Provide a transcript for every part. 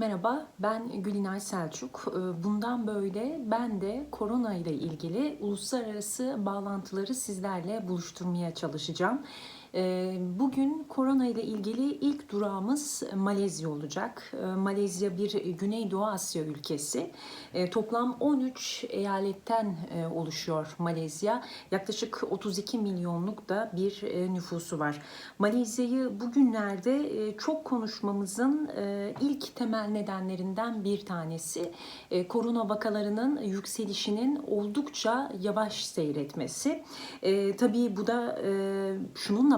Merhaba, ben Gülinay Selçuk. Ee, Bundan böyle ben de korona ile ilgili uluslararası bağlantıları sizlerle buluşturmaya çalışacağım. Ee, Bugün korona ile ilgili ilk durağımız Malezya olacak. Ee, Malezya bir Güneydoğu Asya ülkesi. Ee, Toplam 13 eyaletten e, oluşuyor Malezya. Yaklaşık 32 milyonluk da bir e, nüfusu var. Malezya'yı bugünlerde e, çok konuşmamızın ilk temel nedenlerinden bir tanesi korona vakalarının yükselişinin oldukça yavaş seyretmesi. Tabii bu da e,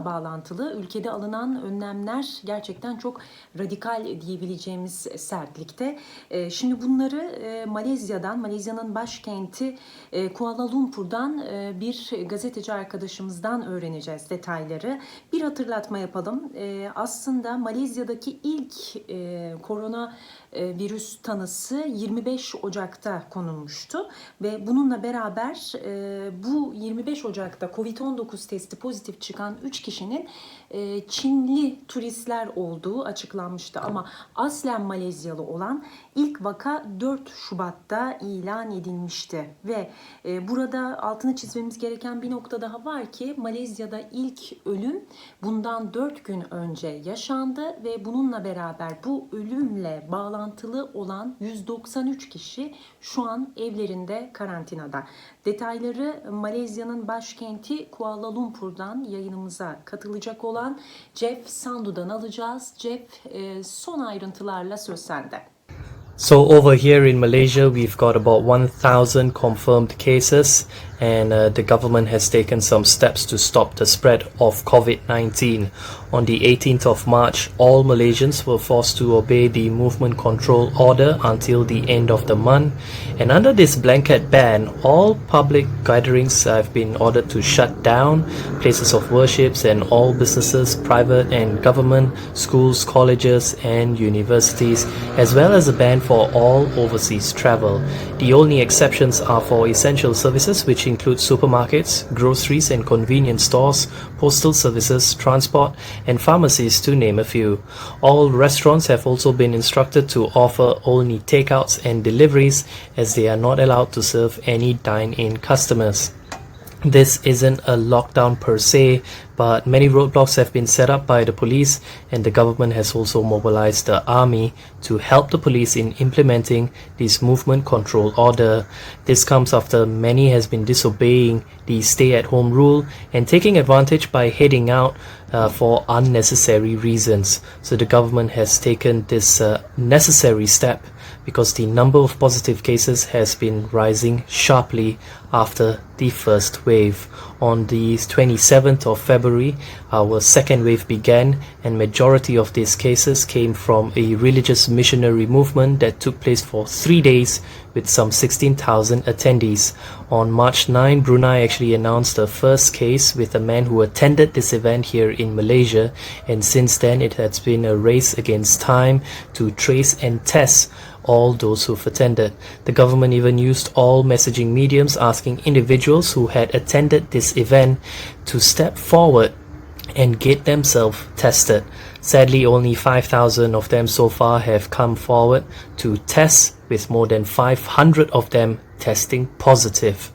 bağlantılı. Ülkede alınan önlemler gerçekten çok radikal diyebileceğimiz sertlikte. E, şimdi bunları e, Malezya'dan, Malezya'nın başkenti e, Kuala Lumpur'dan e, bir gazeteci arkadaşımızdan öğreneceğiz detayları. Bir hatırlatma yapalım. Aslında Malezya'daki ilk korona virüs tanısı 25 Ocak'ta konulmuştu ve bununla beraber bu 25 Ocak'ta Covid-19 testi pozitif çıkan 3 kişinin e, Çinli turistler olduğu açıklanmıştı ama aslen Malezyalı olan ilk vaka 4 Şubat'ta ilan edilmişti ve e, burada altını çizmemiz gereken bir nokta daha var ki Malezya'da ilk ölüm bundan 4 gün önce yaşandı ve bununla beraber bu ölümle bağlantılı olan 193 kişi şu an evlerinde karantinada. Detayları Malezya'nın başkenti Kuala Lumpur'dan yayınımıza katılacak olan Jeff Sandu'dan alacağız. Jeff e, son ayrıntılarla söz sende. So over here in Malaysia, we've got about 1,000 confirmed cases, and uh, the government has taken some steps to stop the spread of COVID-19. On the 18th of March, all Malaysians were forced to obey the movement control order until the end of the month. And under this blanket ban, all public gatherings have been ordered to shut down, places of worships and all businesses, private and government, schools, colleges and universities, as well as a ban for all overseas travel. The only exceptions are for essential services which include supermarkets, groceries and convenience stores, postal services, transport and pharmacies to name a few. All restaurants have also been instructed to offer only takeouts and deliveries as they are not allowed to serve any dine-in customers. This isn't a lockdown per se, but many roadblocks have been set up by the police, and the government has also mobilized the army to help the police in implementing this movement control order. This comes after many has been disobeying the stay-at-home rule and taking advantage by heading out uh, for unnecessary reasons. So the government has taken this uh, necessary step because the number of positive cases has been rising sharply after the first wave. On the 27th of February, our second wave began and majority of these cases came from a religious missionary movement that took place for 3 days with some 16,000 attendees. On March 9, Brunei actually announced the first case with a man who attended this event here in Malaysia and since then it has been a race against time to trace and test all those who've attended. The government even used all messaging mediums asking individuals who had attended this event to step forward and get themselves tested. Sadly, only 5,000 of them so far have come forward to test, with more than 500 of them testing positive.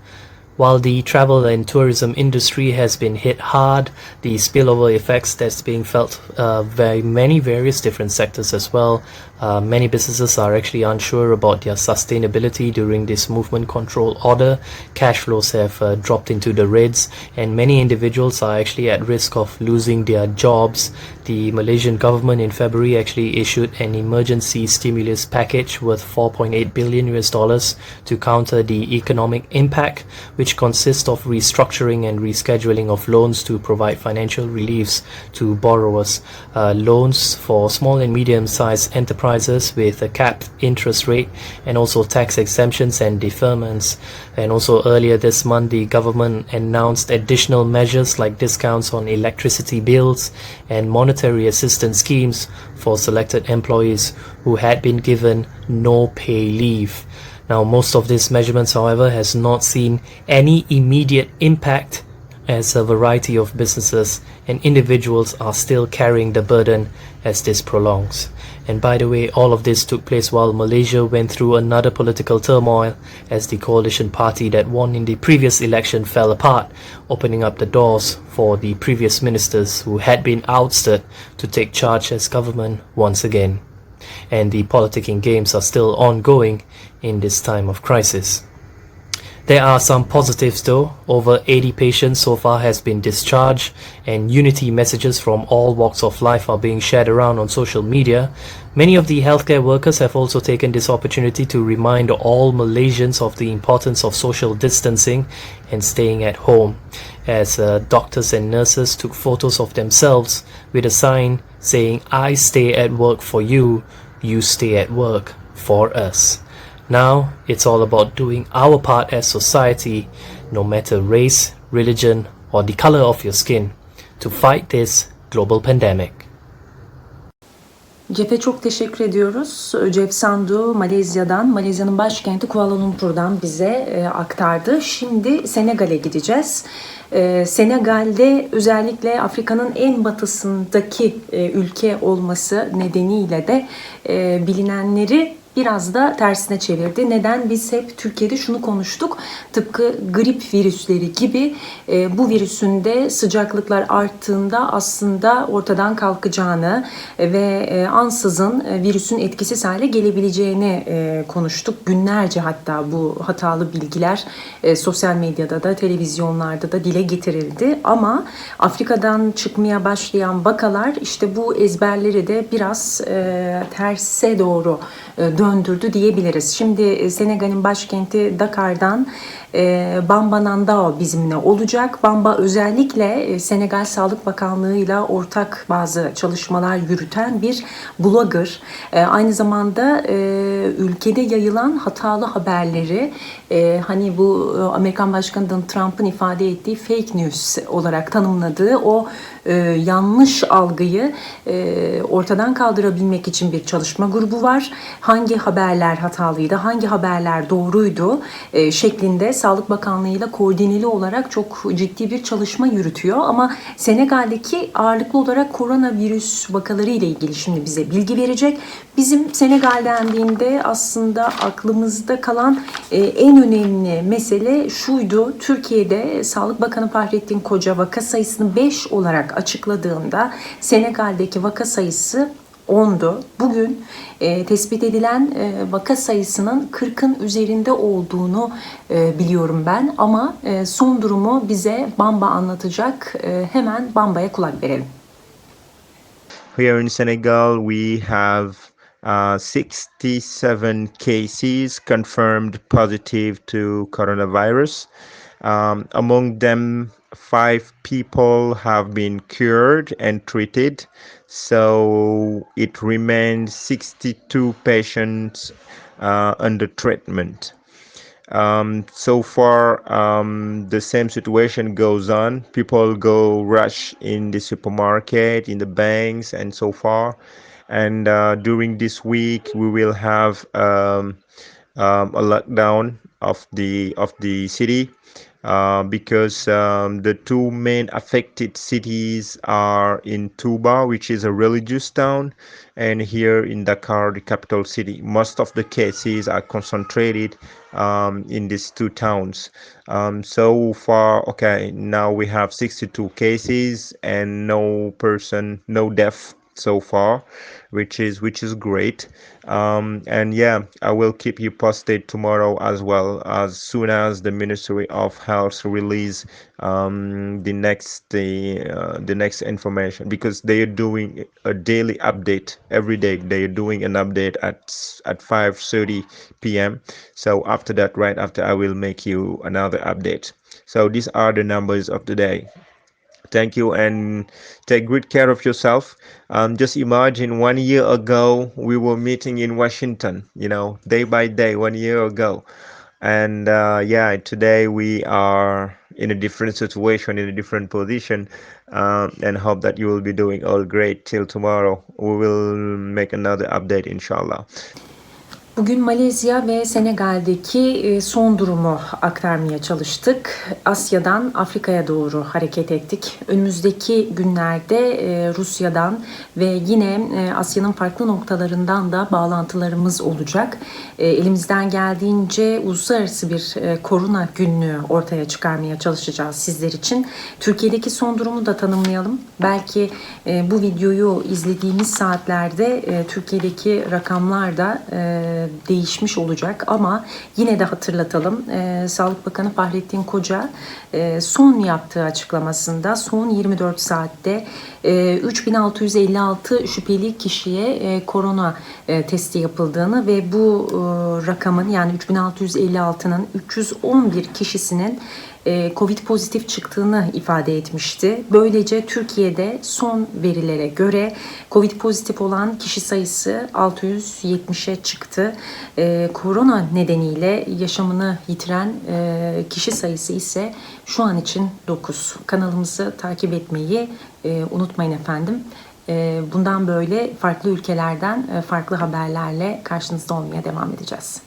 While the travel and tourism industry has been hit hard, the spillover effects that's being felt uh, by many various different sectors as well. Uh, many businesses are actually unsure about their sustainability during this movement control order. Cash flows have uh, dropped into the reds, and many individuals are actually at risk of losing their jobs. The Malaysian government in February actually issued an emergency stimulus package worth 4.8 billion US dollars to counter the economic impact, which consists of restructuring and rescheduling of loans to provide financial reliefs to borrowers. Uh, loans for small and medium-sized enterprises with a capped interest rate and also tax exemptions and deferments. And also earlier this month, the government announced additional measures like discounts on electricity bills and monetary assistance schemes for selected employees who had been given no pay leave. Now, most of these measurements, however, has not seen any immediate impact as a variety of businesses and individuals are still carrying the burden as this prolongs. And by the way, all of this took place while Malaysia went through another political turmoil as the coalition party that won in the previous election fell apart, opening up the doors for the previous ministers who had been ousted to take charge as government once again. And the politicking games are still ongoing in this time of crisis. There are some positives though. Over 80 patients so far has been discharged and unity messages from all walks of life are being shared around on social media. Many of the healthcare workers have also taken this opportunity to remind all Malaysians of the importance of social distancing and staying at home as uh, doctors and nurses took photos of themselves with a sign saying I stay at work for you, you stay at work for us. Now it's all about doing our part as society, no matter race, religion, or the color of your skin, to fight this global pandemic. Cephe çok teşekkür ediyoruz. Cep Sandu Malezya'dan, Malezya'nın başkenti Kuala Lumpur'dan bize e, aktardı. Şimdi Senegal'e gideceğiz. E, Senegal'de özellikle Afrika'nın en batısındaki e, ülke olması nedeniyle de e, bilinenleri biraz da tersine çevirdi. Neden? Biz hep Türkiye'de şunu konuştuk. Tıpkı grip virüsleri gibi e, bu virüsün de sıcaklıklar arttığında aslında ortadan kalkacağını ve e, ansızın e, virüsün etkisiz hale gelebileceğini e, konuştuk. Günlerce hatta bu hatalı bilgiler e, sosyal medyada da televizyonlarda da dile getirildi. Ama Afrika'dan çıkmaya başlayan vakalar işte bu ezberleri de biraz e, terse doğru e, döndürdü diyebiliriz. Şimdi e, Senegal'in başkenti Dakar'dan e, Bamba Nandao bizimle olacak. Bamba özellikle e, Senegal Sağlık Bakanlığı ile ortak bazı çalışmalar yürüten bir blogger. E, aynı zamanda e, ülkede yayılan hatalı haberleri e, hani bu Amerikan Başkanı Donald Trump'ın ifade ettiği fake news olarak tanımladığı o yanlış algıyı ortadan kaldırabilmek için bir çalışma grubu var. Hangi haberler hatalıydı, hangi haberler doğruydu şeklinde Sağlık Bakanlığı ile koordineli olarak çok ciddi bir çalışma yürütüyor. Ama Senegal'deki ağırlıklı olarak koronavirüs vakaları ile ilgili şimdi bize bilgi verecek. Bizim Senegal dendiğinde aslında aklımızda kalan e, en önemli mesele şuydu. Türkiye'de Sağlık Bakanı Fahrettin Koca vaka sayısını 5 olarak açıkladığında Senegal'deki vaka sayısı 10'du. Bugün e, tespit edilen e, vaka sayısının 40'ın üzerinde olduğunu e, biliyorum ben. Ama e, son durumu bize Bamba anlatacak. E, hemen Bamba'ya kulak verelim. Here in Senegal, we have uh, 67 cases confirmed positive to coronavirus. Um, among them, five people have been cured and treated. So it remains 62 patients uh, under treatment. Um, so far, um, the same situation goes on. People go rush in the supermarket, in the banks, and so far. And uh, during this week, we will have um, um, a lockdown of the of the city uh, because um, the two main affected cities are in Tuba, which is a religious town, and here in Dakar, the capital city. Most of the cases are concentrated um, in these two towns. Um, so far, okay, now we have 62 cases and no person, no death so far which is which is great. Um, and yeah i will keep you posted tomorrow as well as soon as the ministry of health release um, the next the uh, the next information because they are doing a daily update. Every day they are doing an update at at 5:30 p.m so after that right after i will make you another update. So these are the numbers of the day thank you and take good care of yourself. Um, just imagine one year ago we were meeting in washington you know day by day one year ago. And uh, yeah today we are in a different situation in a different position um, and hope that you will be doing all great till tomorrow. We will make another update inshallah Bugün Malezya ve Senegal'deki e, son durumu aktarmaya çalıştık. Asya'dan Afrika'ya doğru hareket ettik. Önümüzdeki günlerde e, Rusya'dan ve yine e, Asya'nın farklı noktalarından da bağlantılarımız olacak. Elimizden geldiğince uluslararası bir korona günlüğü ortaya çıkarmaya çalışacağız sizler için. Türkiye'deki son durumu da tanımlayalım. Belki bu videoyu izlediğimiz saatlerde Türkiye'deki rakamlar da değişmiş olacak ama yine de hatırlatalım. E, Sağlık Bakanı Fahrettin Koca e, son yaptığı açıklamasında son 24 saatte e, 3656 şüpheli kişiye e, korona e, testi yapıldığını ve bu e, rakamın yani 3656'nın 311 kişisinin Covid pozitif çıktığını ifade etmişti. Böylece Türkiye'de son verilere göre Covid pozitif olan kişi sayısı 670'e çıktı. E, korona nedeniyle yaşamını yitiren e, kişi sayısı ise şu an için 9. Kanalımızı takip etmeyi e, unutmayın efendim. E, Bundan böyle farklı ülkelerden e, farklı haberlerle karşınızda olmaya devam edeceğiz.